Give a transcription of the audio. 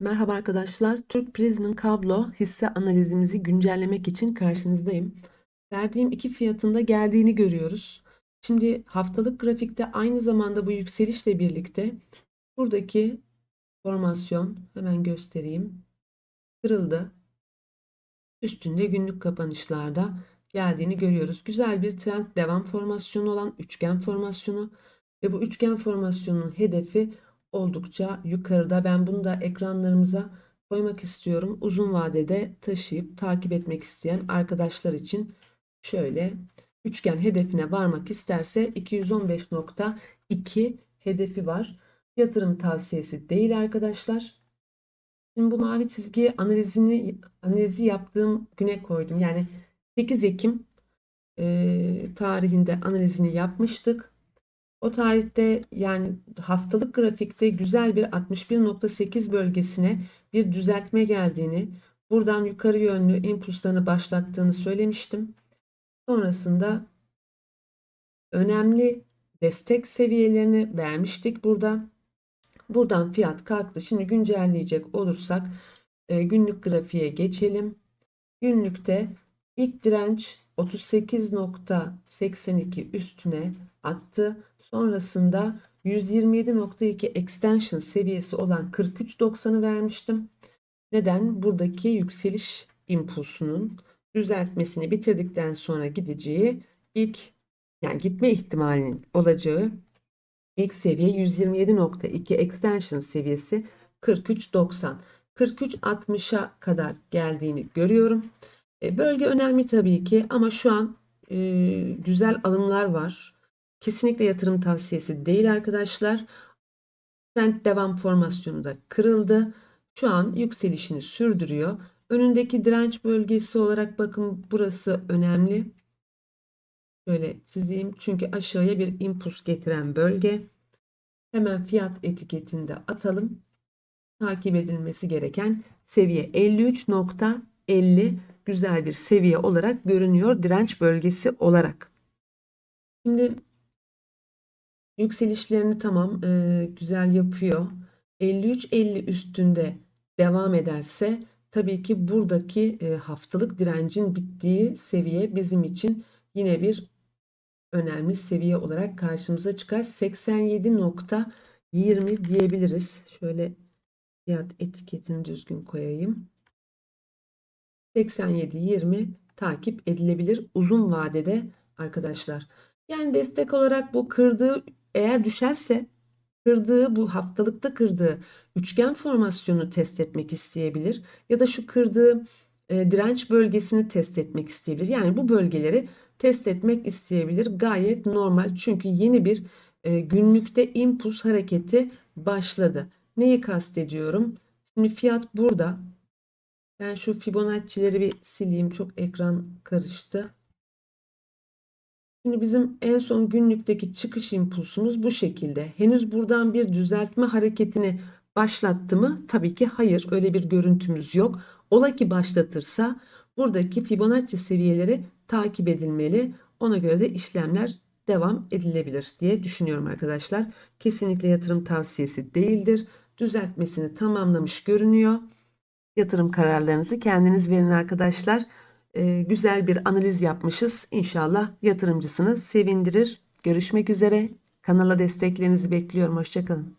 Merhaba arkadaşlar. Türk Prism'in kablo hisse analizimizi güncellemek için karşınızdayım. Verdiğim iki fiyatında geldiğini görüyoruz. Şimdi haftalık grafikte aynı zamanda bu yükselişle birlikte buradaki formasyon hemen göstereyim. Kırıldı. Üstünde günlük kapanışlarda geldiğini görüyoruz. Güzel bir trend devam formasyonu olan üçgen formasyonu ve bu üçgen formasyonun hedefi oldukça yukarıda. Ben bunu da ekranlarımıza koymak istiyorum. Uzun vadede taşıyıp takip etmek isteyen arkadaşlar için şöyle üçgen hedefine varmak isterse 215.2 hedefi var. Yatırım tavsiyesi değil arkadaşlar. Şimdi bu mavi çizgi analizini analizi yaptığım güne koydum. Yani 8 Ekim e, tarihinde analizini yapmıştık. O tarihte yani haftalık grafikte güzel bir 61.8 bölgesine bir düzeltme geldiğini, buradan yukarı yönlü impulslarını başlattığını söylemiştim. Sonrasında önemli destek seviyelerini vermiştik burada. Buradan fiyat kalktı. Şimdi güncelleyecek olursak e, günlük grafiğe geçelim. Günlükte ilk direnç 38.82 üstüne attı. Sonrasında 127.2 extension seviyesi olan 43.90'ı vermiştim. Neden? Buradaki yükseliş impulsunun düzeltmesini bitirdikten sonra gideceği ilk yani gitme ihtimalinin olacağı ilk seviye 127.2 extension seviyesi 43.90. 43.60'a kadar geldiğini görüyorum. E, bölge önemli tabii ki ama şu an e, güzel alımlar var. Kesinlikle yatırım tavsiyesi değil arkadaşlar. Trend devam formasyonu da kırıldı. Şu an yükselişini sürdürüyor. Önündeki direnç bölgesi olarak bakın burası önemli. Şöyle çizeyim çünkü aşağıya bir impuls getiren bölge. Hemen fiyat etiketinde atalım. Takip edilmesi gereken seviye 53.50 güzel bir seviye olarak görünüyor direnç bölgesi olarak. Şimdi yükselişlerini tamam e, güzel yapıyor. 53-50 üstünde devam ederse tabii ki buradaki e, haftalık direncin bittiği seviye bizim için yine bir önemli seviye olarak karşımıza çıkar. 87.20 diyebiliriz. Şöyle fiyat etiketini düzgün koyayım. 87-20 takip edilebilir uzun vadede arkadaşlar. Yani destek olarak bu kırdığı eğer düşerse kırdığı bu haftalıkta kırdığı üçgen formasyonu test etmek isteyebilir ya da şu kırdığı e, direnç bölgesini test etmek isteyebilir. Yani bu bölgeleri test etmek isteyebilir. Gayet normal çünkü yeni bir e, günlükte impuls hareketi başladı. Neyi kastediyorum? Şimdi fiyat burada. Ben şu Fibonacci'leri bir sileyim. Çok ekran karıştı. Şimdi bizim en son günlükteki çıkış impulsumuz bu şekilde. Henüz buradan bir düzeltme hareketini başlattı mı? Tabii ki hayır. Öyle bir görüntümüz yok. Ola ki başlatırsa buradaki Fibonacci seviyeleri takip edilmeli. Ona göre de işlemler devam edilebilir diye düşünüyorum arkadaşlar. Kesinlikle yatırım tavsiyesi değildir. Düzeltmesini tamamlamış görünüyor. Yatırım kararlarınızı kendiniz verin arkadaşlar. Ee, güzel bir analiz yapmışız. İnşallah yatırımcısını sevindirir. Görüşmek üzere. Kanala desteklerinizi bekliyorum. Hoşçakalın.